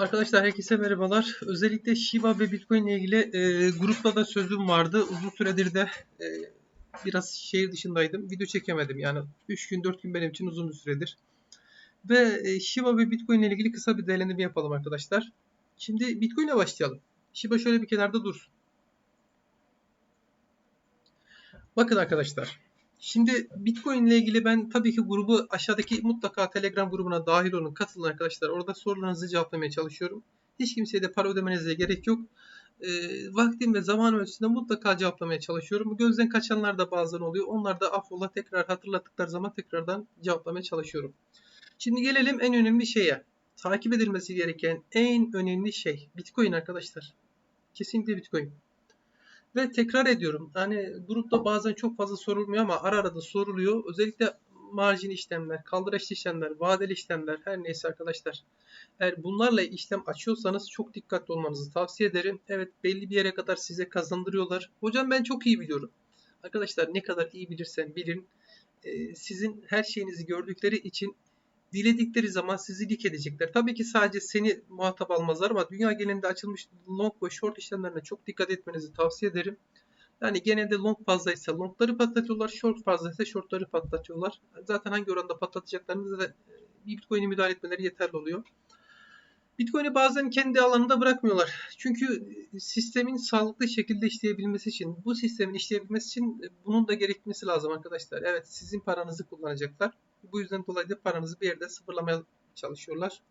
Arkadaşlar herkese merhabalar. Özellikle Shiba ve Bitcoin ile ilgili e, grupta da sözüm vardı. Uzun süredir de e, biraz şehir dışındaydım. Video çekemedim. Yani 3 gün 4 gün benim için uzun bir süredir. Ve e, Shiba ve Bitcoin ile ilgili kısa bir değerlendirme yapalım arkadaşlar. Şimdi Bitcoin ile başlayalım. Shiba şöyle bir kenarda dursun. Bakın arkadaşlar. Şimdi Bitcoin ile ilgili ben tabii ki grubu aşağıdaki mutlaka Telegram grubuna dahil olun. Katılın arkadaşlar. Orada sorularınızı cevaplamaya çalışıyorum. Hiç kimseye de para ödemenize gerek yok. E, vaktim ve zaman ölçüsünde mutlaka cevaplamaya çalışıyorum. Gözden kaçanlar da bazen oluyor. Onlar da affola tekrar hatırlattıkları zaman tekrardan cevaplamaya çalışıyorum. Şimdi gelelim en önemli şeye. Takip edilmesi gereken en önemli şey Bitcoin arkadaşlar. Kesinlikle Bitcoin. Ve tekrar ediyorum. Hani grupta bazen çok fazla sorulmuyor ama ara ara da soruluyor. Özellikle marjin işlemler, kaldıraçlı işlemler, vadeli işlemler her neyse arkadaşlar. Eğer bunlarla işlem açıyorsanız çok dikkatli olmanızı tavsiye ederim. Evet belli bir yere kadar size kazandırıyorlar. Hocam ben çok iyi biliyorum. Arkadaşlar ne kadar iyi bilirsen bilin. Sizin her şeyinizi gördükleri için diledikleri zaman sizi lik edecekler. Tabii ki sadece seni muhatap almazlar ama dünya genelinde açılmış long ve short işlemlerine çok dikkat etmenizi tavsiye ederim. Yani genelde long fazlaysa longları patlatıyorlar, short fazlaysa shortları patlatıyorlar. Zaten hangi oranda patlatacaklarını da bir Bitcoin'e müdahale etmeleri yeterli oluyor. Bitcoin'i bazen kendi alanında bırakmıyorlar. Çünkü sistemin sağlıklı şekilde işleyebilmesi için, bu sistemin işleyebilmesi için bunun da gerekmesi lazım arkadaşlar. Evet sizin paranızı kullanacaklar. Bu yüzden dolayı da paranızı bir yerde sıfırlamaya çalışıyorlar.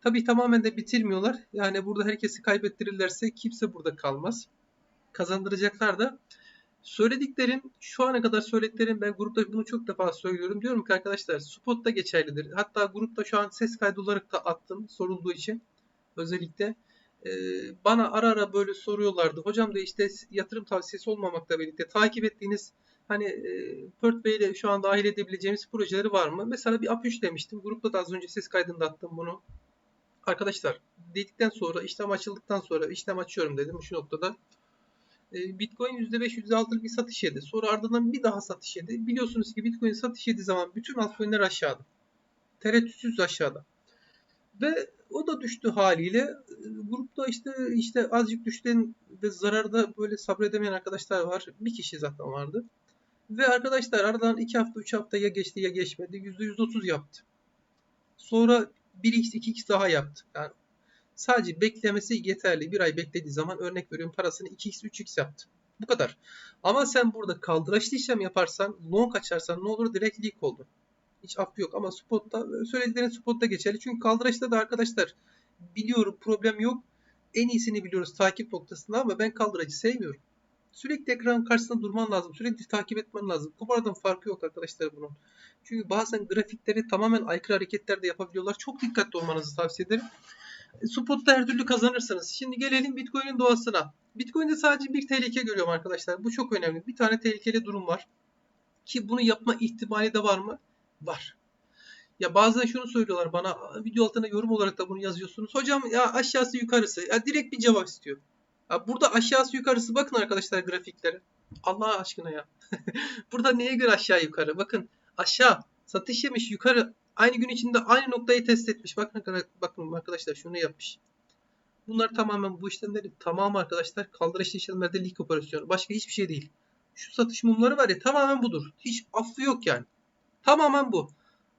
Tabii tamamen de bitirmiyorlar. Yani burada herkesi kaybettirirlerse kimse burada kalmaz. Kazandıracaklar da. Söylediklerim, şu ana kadar söylediklerim ben grupta bunu çok defa söylüyorum. Diyorum ki arkadaşlar spot da geçerlidir. Hatta grupta şu an ses kaydı olarak da attım sorulduğu için. Özellikle e, bana ara ara böyle soruyorlardı. Hocam da işte yatırım tavsiyesi olmamakla birlikte takip ettiğiniz hani e, portföyle şu an dahil edebileceğimiz projeleri var mı? Mesela bir AP3 demiştim. Grupta da az önce ses kaydında attım bunu. Arkadaşlar dedikten sonra işlem açıldıktan sonra işlem açıyorum dedim şu noktada. E, Bitcoin %5 %6'lık bir satış yedi. Sonra ardından bir daha satış yedi. Biliyorsunuz ki Bitcoin satış yediği zaman bütün altcoin'ler aşağıda. Tereddütsüz aşağıda. Ve o da düştü haliyle. E, grupta işte işte azıcık düşten ve zararda böyle sabredemeyen arkadaşlar var. Bir kişi zaten vardı. Ve arkadaşlar aradan 2 hafta 3 hafta ya geçti ya geçmedi. %130 yaptı. Sonra 1x 2x daha yaptı. Yani sadece beklemesi yeterli. Bir ay beklediği zaman örnek veriyorum parasını 2x 3x yaptı. Bu kadar. Ama sen burada kaldıraçlı işlem yaparsan, long açarsan ne olur? Direkt leak oldu. Hiç affı yok ama spotta söylediklerin spotta geçerli. Çünkü kaldıraçta da arkadaşlar biliyorum problem yok. En iyisini biliyoruz takip noktasında ama ben kaldıracı sevmiyorum. Sürekli ekran karşısında durman lazım. Sürekli takip etmen lazım. Kumardan farkı yok arkadaşlar bunun. Çünkü bazen grafikleri tamamen aykırı hareketler de yapabiliyorlar. Çok dikkatli olmanızı tavsiye ederim. E, Spot'ta her türlü kazanırsınız. Şimdi gelelim Bitcoin'in doğasına. Bitcoin'de sadece bir tehlike görüyorum arkadaşlar. Bu çok önemli. Bir tane tehlikeli durum var. Ki bunu yapma ihtimali de var mı? Var. Ya bazen şunu söylüyorlar bana video altına yorum olarak da bunu yazıyorsunuz. Hocam ya aşağısı yukarısı. Ya direkt bir cevap istiyor. Burada aşağısı yukarısı bakın arkadaşlar grafiklere. Allah aşkına ya. burada neye göre aşağı yukarı? Bakın aşağı satış yemiş yukarı aynı gün içinde aynı noktayı test etmiş. Bakın bakın arkadaşlar şunu yapmış. Bunlar tamamen bu işlemleri tamamı arkadaşlar kaldırış işlemlerde lik operasyonu. Başka hiçbir şey değil. Şu satış mumları var ya tamamen budur. Hiç affı yok yani. Tamamen bu.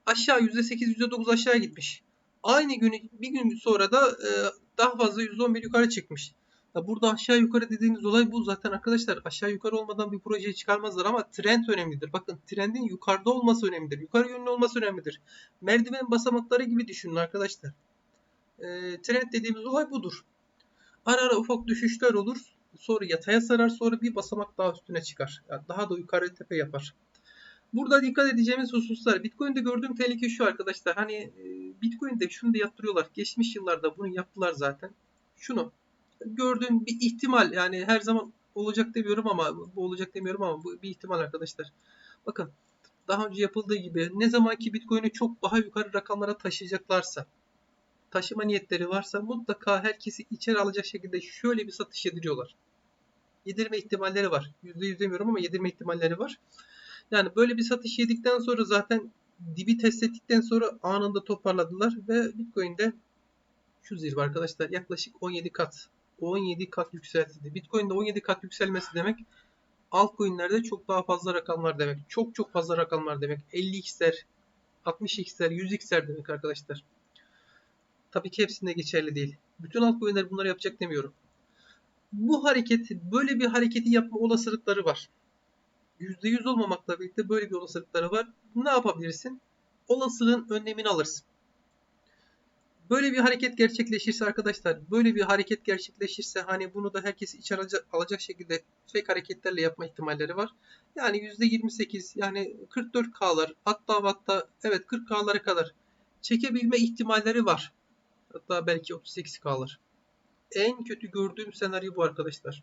Aşağı %8 %9 aşağı gitmiş. Aynı günü bir gün sonra da e, daha fazla %11 yukarı çıkmış. Ya burada aşağı yukarı dediğimiz olay bu zaten arkadaşlar. Aşağı yukarı olmadan bir projeyi çıkarmazlar ama trend önemlidir. Bakın trendin yukarıda olması önemlidir. Yukarı yönlü olması önemlidir. Merdiven basamakları gibi düşünün arkadaşlar. E, trend dediğimiz olay budur. Ara ara ufak düşüşler olur. Sonra yataya sarar sonra bir basamak daha üstüne çıkar. Yani daha da yukarı tepe yapar. Burada dikkat edeceğimiz hususlar. Bitcoin'de gördüğüm tehlike şu arkadaşlar. Hani e, Bitcoin'de şunu da yaptırıyorlar. Geçmiş yıllarda bunu yaptılar zaten. Şunu gördüğüm bir ihtimal yani her zaman olacak demiyorum ama bu olacak demiyorum ama bu bir ihtimal arkadaşlar. Bakın daha önce yapıldığı gibi ne zaman ki Bitcoin'i çok daha yukarı rakamlara taşıyacaklarsa taşıma niyetleri varsa mutlaka herkesi içeri alacak şekilde şöyle bir satış yediriyorlar. Yedirme ihtimalleri var. %100 demiyorum ama yedirme ihtimalleri var. Yani böyle bir satış yedikten sonra zaten dibi test ettikten sonra anında toparladılar ve Bitcoin'de şu zirve arkadaşlar yaklaşık 17 kat. 17 kat yükseltildi. Bitcoin'de 17 kat yükselmesi demek altcoin'lerde çok daha fazla rakamlar demek. Çok çok fazla rakamlar demek. 50x'ler, 60x'ler, 100x'ler demek arkadaşlar. Tabii ki hepsinde geçerli değil. Bütün altcoin'ler bunları yapacak demiyorum. Bu hareket, böyle bir hareketi yapma olasılıkları var. %100 olmamakla birlikte böyle bir olasılıkları var. Ne yapabilirsin? Olasılığın önlemini alırsın. Böyle bir hareket gerçekleşirse arkadaşlar, böyle bir hareket gerçekleşirse hani bunu da herkes alacak, alacak şekilde fake hareketlerle yapma ihtimalleri var. Yani %28 yani 44K'lar hatta hatta evet 40K'lara kadar çekebilme ihtimalleri var. Hatta belki 38K'lar. En kötü gördüğüm senaryo bu arkadaşlar.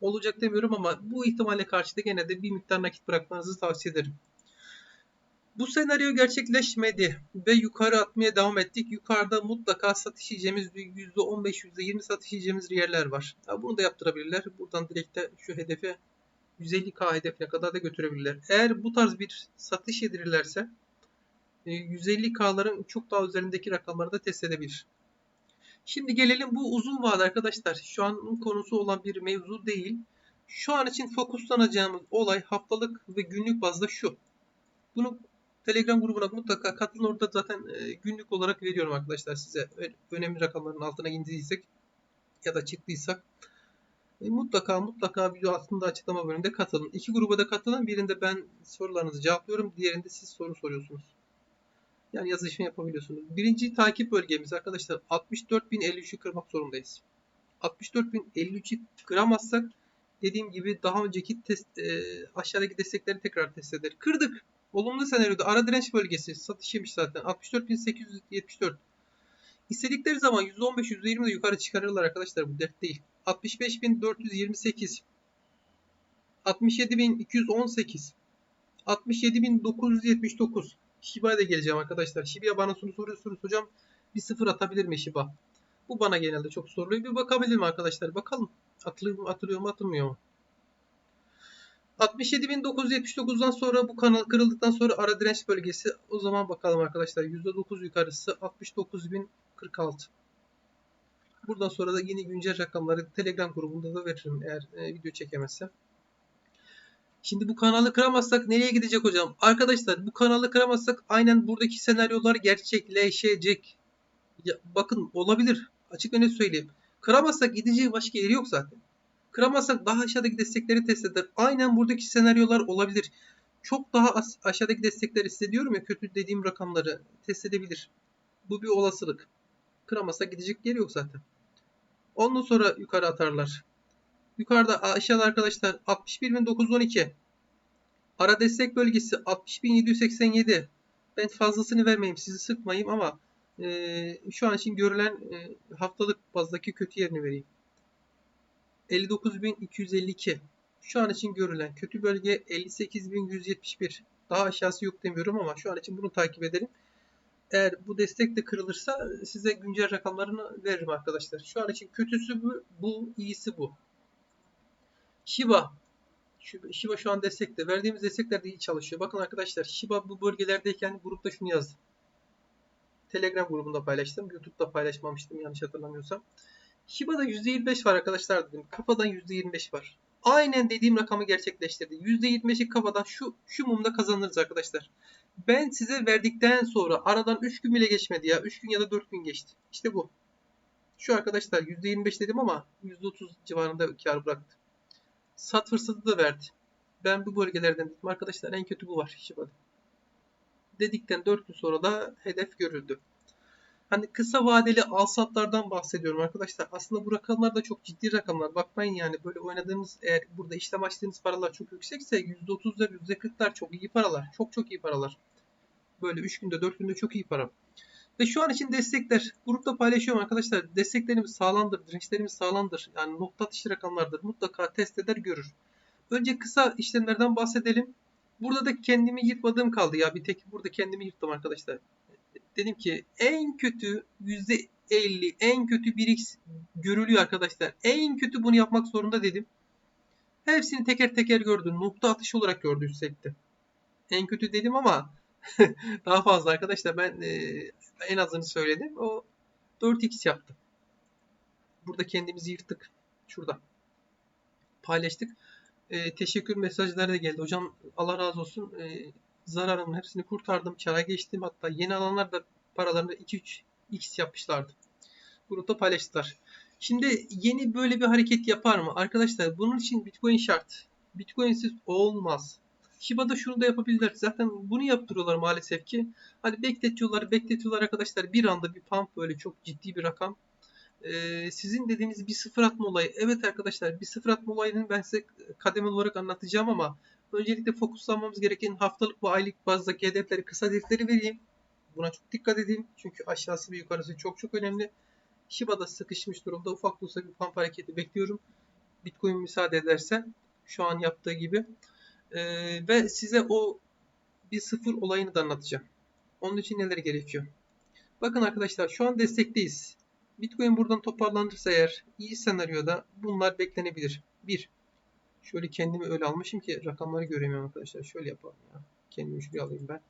Olacak demiyorum ama bu ihtimale karşı da gene de bir miktar nakit bırakmanızı tavsiye ederim. Bu senaryo gerçekleşmedi ve yukarı atmaya devam ettik. Yukarıda mutlaka satış yiyeceğimiz %15, %20 satış yiyeceğimiz yerler var. Bunu da yaptırabilirler. Buradan direkt de şu hedefe 150k hedefine kadar da götürebilirler. Eğer bu tarz bir satış yedirirlerse 150k'ların çok daha üzerindeki rakamları da test edebilir. Şimdi gelelim bu uzun vade arkadaşlar. Şu an konusu olan bir mevzu değil. Şu an için fokuslanacağımız olay haftalık ve günlük bazda şu. Bunu Telegram grubuna mutlaka katılın. Orada zaten e, günlük olarak veriyorum arkadaşlar size. Önemli rakamların altına indiysek ya da çıktıysak. E, mutlaka mutlaka video altında açıklama bölümünde katılın. İki gruba da katılın. Birinde ben sorularınızı cevaplıyorum. Diğerinde siz soru soruyorsunuz. Yani yazışma yapabiliyorsunuz. Birinci takip bölgemiz arkadaşlar 64.053'ü kırmak zorundayız. 64.053'ü kıramazsak dediğim gibi daha önceki test e, aşağıdaki destekleri tekrar test eder. Kırdık. Olumlu senaryoda ara direnç bölgesi satış yemiş zaten. 64.874. İstedikleri zaman %15 %20 de yukarı çıkarırlar arkadaşlar bu dert değil. 65.428 67.218 67.979 Shiba'ya da geleceğim arkadaşlar. Shiba bana soru soruyorsunuz hocam. Bir sıfır atabilir mi Shiba? Bu bana genelde çok soruluyor. Bir bakabilir mi arkadaşlar? Bakalım. Atılıyor mu, atılıyor mu, atılmıyor mu? 67.979'dan sonra bu kanal kırıldıktan sonra ara direnç bölgesi. O zaman bakalım arkadaşlar. %9 yukarısı 69.046. Buradan sonra da yine güncel rakamları Telegram grubunda da veririm eğer e, video çekemezsem. Şimdi bu kanalı kıramazsak nereye gidecek hocam? Arkadaşlar bu kanalı kıramazsak aynen buradaki senaryolar gerçekleşecek. Ya, bakın olabilir. Açık ve net söyleyeyim. Kıramazsak gideceği başka yeri yok zaten. Kıramazsak daha aşağıdaki destekleri test eder. Aynen buradaki senaryolar olabilir. Çok daha aşağıdaki destekleri hissediyorum ya kötü dediğim rakamları test edebilir. Bu bir olasılık. Kıramazsak gidecek yeri yok zaten. Ondan sonra yukarı atarlar. Yukarıda aşağıda arkadaşlar 61.912. Ara destek bölgesi 60.787. Ben fazlasını vermeyeyim sizi sıkmayayım ama e, şu an için görülen e, haftalık bazdaki kötü yerini vereyim. 59.252. Şu an için görülen kötü bölge 58.171. Daha aşağısı yok demiyorum ama şu an için bunu takip edelim. Eğer bu destek de kırılırsa size güncel rakamlarını veririm arkadaşlar. Şu an için kötüsü bu, bu iyisi bu. Shiba. Shiba şu an destekte. Verdiğimiz destekler de iyi çalışıyor. Bakın arkadaşlar Shiba bu bölgelerdeyken grupta şunu yazdı. Telegram grubunda paylaştım. YouTube'da paylaşmamıştım yanlış hatırlamıyorsam. Shiba'da %25 var arkadaşlar dedim. Kafadan %25 var. Aynen dediğim rakamı gerçekleştirdi. %25'i kafadan şu şu mumda kazanırız arkadaşlar. Ben size verdikten sonra aradan 3 gün bile geçmedi ya. 3 gün ya da 4 gün geçti. İşte bu. Şu arkadaşlar %25 dedim ama %30 civarında kar bıraktı. Sat fırsatı da verdi. Ben bu bölgelerden dedim. Arkadaşlar en kötü bu var Shiba'da. Dedikten 4 gün sonra da hedef görüldü. Hani kısa vadeli alsatlardan bahsediyorum arkadaşlar. Aslında bu rakamlar da çok ciddi rakamlar. Bakmayın yani böyle oynadığımız eğer burada işlem açtığınız paralar çok yüksekse %30'lar %40'lar çok iyi paralar. Çok çok iyi paralar. Böyle 3 günde 4 günde çok iyi para. Ve şu an için destekler. Grupta paylaşıyorum arkadaşlar. Desteklerimiz sağlamdır. Dirençlerimiz sağlamdır. Yani nokta atışı rakamlardır. Mutlaka test eder görür. Önce kısa işlemlerden bahsedelim. Burada da kendimi yırtmadığım kaldı ya. Bir tek burada kendimi yırttım arkadaşlar dedim ki en kötü %50 en kötü 1x görülüyor arkadaşlar. En kötü bunu yapmak zorunda dedim. Hepsini teker teker gördüm. Nokta atış olarak gördü yüksekte. En kötü dedim ama daha fazla arkadaşlar ben e, en azını söyledim. O 4x yaptı. Burada kendimizi yırttık. Şurada. Paylaştık. Ee, teşekkür mesajları da geldi. Hocam Allah razı olsun. Ee, zararımın hepsini kurtardım. Kara geçtim. Hatta yeni alanlar da paralarını 2-3 x yapmışlardı. Grupta paylaştılar. Şimdi yeni böyle bir hareket yapar mı? Arkadaşlar bunun için Bitcoin şart. Bitcoin'siz olmaz. Shiba'da şunu da yapabilirler. Zaten bunu yaptırıyorlar maalesef ki. Hani bekletiyorlar, bekletiyorlar arkadaşlar. Bir anda bir pump böyle çok ciddi bir rakam. Ee, sizin dediğiniz bir sıfır atma olayı. Evet arkadaşlar bir sıfır atma olayını ben size kademe olarak anlatacağım ama öncelikle fokuslanmamız gereken haftalık ve aylık bazdaki hedefleri, kısa hedefleri vereyim. Buna çok dikkat edin. Çünkü aşağısı ve yukarısı çok çok önemli. Shiba'da sıkışmış durumda. Ufak da olsa bir pump hareketi bekliyorum. Bitcoin müsaade ederse şu an yaptığı gibi. Ee, ve size o bir sıfır olayını da anlatacağım. Onun için neler gerekiyor? Bakın arkadaşlar şu an destekteyiz. Bitcoin buradan toparlanırsa eğer iyi senaryoda bunlar beklenebilir. 1. Şöyle kendimi öyle almışım ki rakamları göremiyorum arkadaşlar. Şöyle yapalım ya. Kendimi şuraya alayım ben.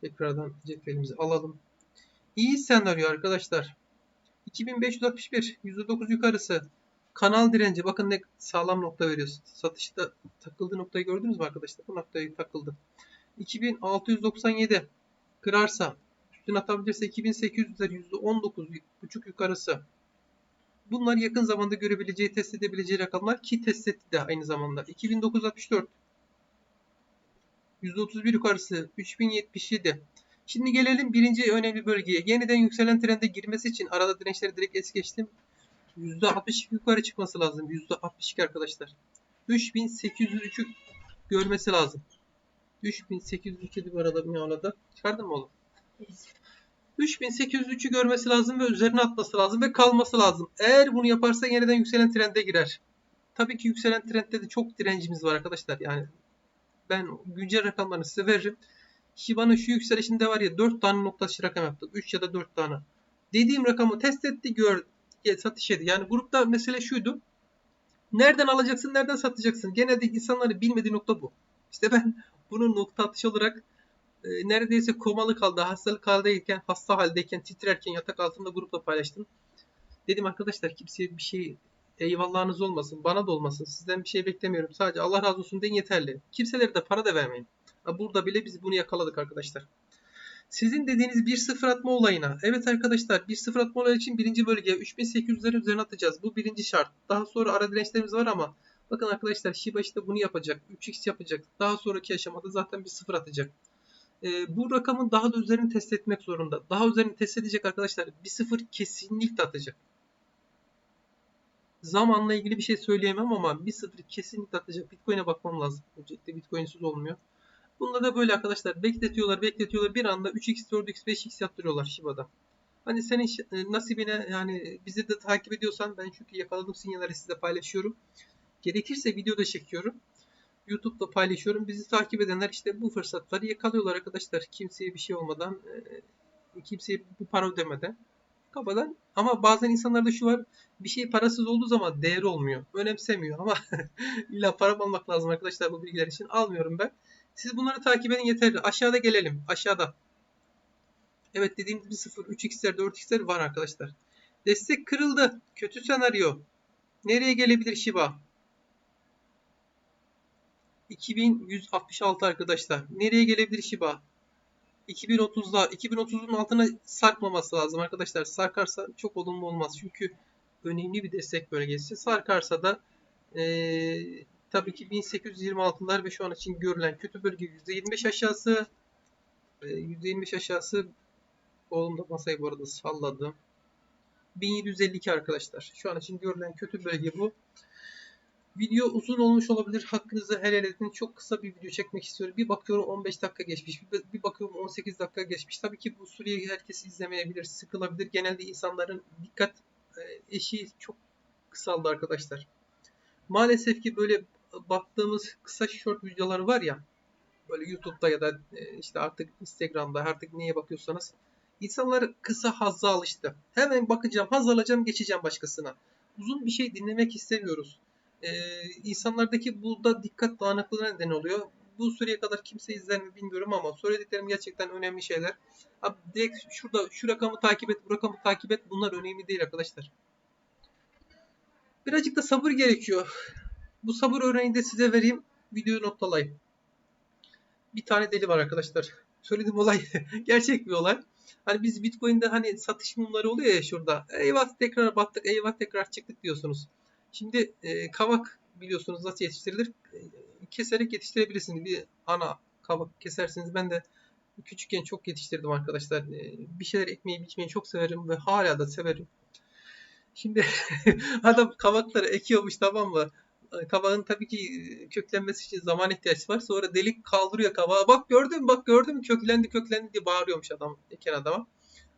Tekrardan cetvelimizi alalım. İyi senaryo arkadaşlar. 2561 %9 yukarısı. Kanal direnci bakın ne sağlam nokta veriyoruz. Satışta takıldığı noktayı gördünüz mü arkadaşlar? Bu noktayı takıldı. 2697 kırarsa üstüne atabilirse 2800'ler %19,5 yukarısı. Bunlar yakın zamanda görebileceği, test edebileceği rakamlar ki test etti de aynı zamanda. 2964 %31 yukarısı 3077 Şimdi gelelim birinci önemli bölgeye. Yeniden yükselen trende girmesi için arada dirençleri direkt es geçtim. %62 yukarı çıkması lazım. %62 arkadaşlar. 3803'ü görmesi lazım. 3803'ü bir arada bir arada. Çıkardın mı oğlum? 3803'ü görmesi lazım ve üzerine atması lazım ve kalması lazım. Eğer bunu yaparsa yeniden yükselen trende girer. Tabii ki yükselen trendde de çok direncimiz var arkadaşlar. Yani ben güncel rakamlarını size veririm. Shiba'nın şu yükselişinde var ya 4 tane nokta dışı rakam yaptı. 3 ya da 4 tane. Dediğim rakamı test etti gör satış yedi. Yani grupta mesele şuydu. Nereden alacaksın, nereden satacaksın? Genelde insanların bilmediği nokta bu. İşte ben bunun nokta atışı olarak e, neredeyse komalı kaldı, hastalık haldeyken, hasta haldeyken, titrerken yatak altında grupta paylaştım. Dedim arkadaşlar kimseye bir şey eyvallahınız olmasın, bana da olmasın. Sizden bir şey beklemiyorum. Sadece Allah razı olsun deyin yeterli. Kimselere de para da vermeyin. Burada bile biz bunu yakaladık arkadaşlar. Sizin dediğiniz bir sıfır atma olayına. Evet arkadaşlar bir sıfır atma olayı için birinci bölgeye 3800'lerin üzerine atacağız. Bu birinci şart. Daha sonra ara dirençlerimiz var ama bakın arkadaşlar Shiba işte bunu yapacak. 3x yapacak. Daha sonraki aşamada zaten bir sıfır atacak. Ee, bu rakamın daha da üzerini test etmek zorunda. Daha üzerini test edecek arkadaşlar. Bir sıfır kesinlikle atacak. Zamanla ilgili bir şey söyleyemem ama bir sıfır kesinlikle atacak. Bitcoin'e bakmam lazım. Öncelikle Bitcoin'siz olmuyor. Bunda da böyle arkadaşlar bekletiyorlar bekletiyorlar bir anda 3x 4x 5x yaptırıyorlar Shiba'da. Hani senin e, nasibine yani bizi de takip ediyorsan ben çünkü yakaladığım sinyalleri size paylaşıyorum. Gerekirse videoda çekiyorum. YouTube'da paylaşıyorum. Bizi takip edenler işte bu fırsatları yakalıyorlar arkadaşlar. Kimseye bir şey olmadan, e, kimseye bu para ödemeden. Kafadan. Ama bazen insanlarda şu var. Bir şey parasız olduğu zaman değer olmuyor. Önemsemiyor ama illa para almak lazım arkadaşlar bu bilgiler için. Almıyorum ben. Siz bunları takip edin yeterli. Aşağıda gelelim. Aşağıda. Evet dediğimiz bir 0, 3x'ler, 4x'ler var arkadaşlar. Destek kırıldı. Kötü senaryo. Nereye gelebilir Shiba? 2166 arkadaşlar. Nereye gelebilir Shiba? 2030'da 2030'un altına sarkmaması lazım arkadaşlar. Sarkarsa çok olumlu olmaz. Çünkü önemli bir destek bölgesi. Sarkarsa da ee, Tabii ki 1826'lar ve şu an için görülen kötü bölge %25 aşağısı. %25 aşağısı oğlum da masayı bu arada salladı. 1752 arkadaşlar. Şu an için görülen kötü bölge bu. Video uzun olmuş olabilir. Hakkınızı helal edin. Çok kısa bir video çekmek istiyorum. Bir bakıyorum 15 dakika geçmiş. Bir bakıyorum 18 dakika geçmiş. Tabii ki bu süreyi herkes izlemeyebilir. Sıkılabilir. Genelde insanların dikkat e, eşiği çok kısaldı arkadaşlar. Maalesef ki böyle baktığımız kısa short videolar var ya böyle YouTube'da ya da e, işte artık Instagram'da artık neye bakıyorsanız insanlar kısa hazza alıştı. Hemen bakacağım, haz alacağım, geçeceğim başkasına. Uzun bir şey dinlemek istemiyoruz. Ee, insanlardaki burada dikkat dağınıklığına neden oluyor. bu süreye kadar kimse izler mi bilmiyorum ama söylediklerim gerçekten önemli şeyler. Abi direkt şurada şu rakamı takip et, bu rakamı takip et. Bunlar önemli değil arkadaşlar. Birazcık da sabır gerekiyor. Bu sabır örneğini de size vereyim. Videoyu noktalayayım. Bir tane deli var arkadaşlar. Söylediğim olay gerçek bir olay. Hani biz Bitcoin'de hani satış mumları oluyor ya şurada. Eyvah tekrar battık, eyvah tekrar çıktık diyorsunuz. Şimdi e, kavak biliyorsunuz nasıl yetiştirilir. E, keserek yetiştirebilirsiniz. Bir ana kavak kesersiniz. Ben de küçükken çok yetiştirdim arkadaşlar. E, bir şeyler ekmeği biçmeyi çok severim ve hala da severim. Şimdi adam kavakları ekiyormuş tamam mı? Kabağın tabii ki köklenmesi için zaman ihtiyaç var. Sonra delik kaldırıyor kabağı. Bak gördün mü bak gördün mü köklendi köklendi diye bağırıyormuş adam eken adama.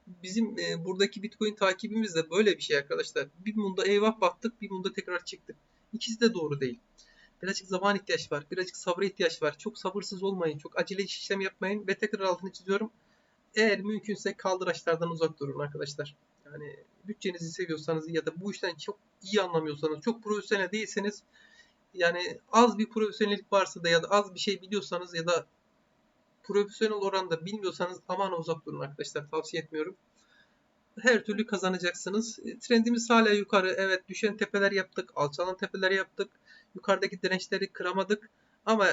Bizim e, buradaki Bitcoin takibimiz de böyle bir şey arkadaşlar. Bir munda eyvah battık bir munda tekrar çıktık. İkisi de doğru değil. Birazcık zaman ihtiyaç var. Birazcık sabra ihtiyaç var. Çok sabırsız olmayın. Çok acele işlem yapmayın. Ve tekrar altını çiziyorum. Eğer mümkünse kaldıraçlardan uzak durun arkadaşlar. Yani bütçenizi seviyorsanız ya da bu işten çok iyi anlamıyorsanız, çok profesyonel değilseniz yani az bir profesyonellik varsa da ya da az bir şey biliyorsanız ya da profesyonel oranda bilmiyorsanız aman uzak durun arkadaşlar. Tavsiye etmiyorum. Her türlü kazanacaksınız. E, Trendimiz hala yukarı. Evet düşen tepeler yaptık. Alçalan tepeler yaptık. Yukarıdaki dirençleri kıramadık. Ama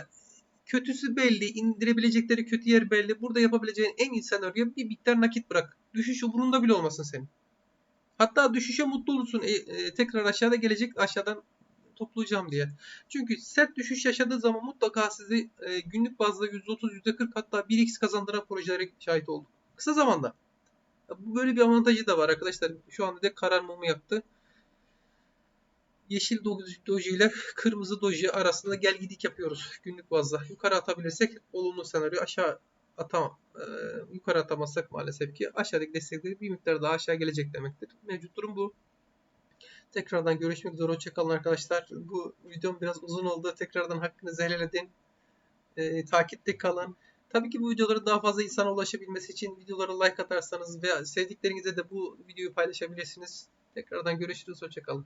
kötüsü belli. indirebilecekleri kötü yer belli. Burada yapabileceğin en iyi senaryo bir miktar nakit bırak. Düşüş umurunda bile olmasın senin. Hatta düşüşe mutlu olursun. E, e, tekrar aşağıda gelecek aşağıdan toplayacağım diye. Çünkü sert düşüş yaşadığı zaman mutlaka sizi e, günlük bazda %30, %40 hatta 1x kazandıran projelere şahit olduk. Kısa zamanda. Bu böyle bir avantajı da var arkadaşlar. Şu anda da karar mumu yaptı. Yeşil doji ile kırmızı doji arasında gel gidik yapıyoruz günlük bazda. Yukarı atabilirsek olumlu senaryo aşağı atamam. E, yukarı atamazsak maalesef ki aşağıdaki destekleri bir miktar daha aşağı gelecek demektir. Mevcut durum bu. Tekrardan görüşmek üzere. Hoşçakalın arkadaşlar. Bu videom biraz uzun oldu. Tekrardan hakkınızı helal edin. E, takipte kalın. Tabii ki bu videoların daha fazla insana ulaşabilmesi için videolara like atarsanız ve sevdiklerinize de bu videoyu paylaşabilirsiniz. Tekrardan görüşürüz. Hoşçakalın.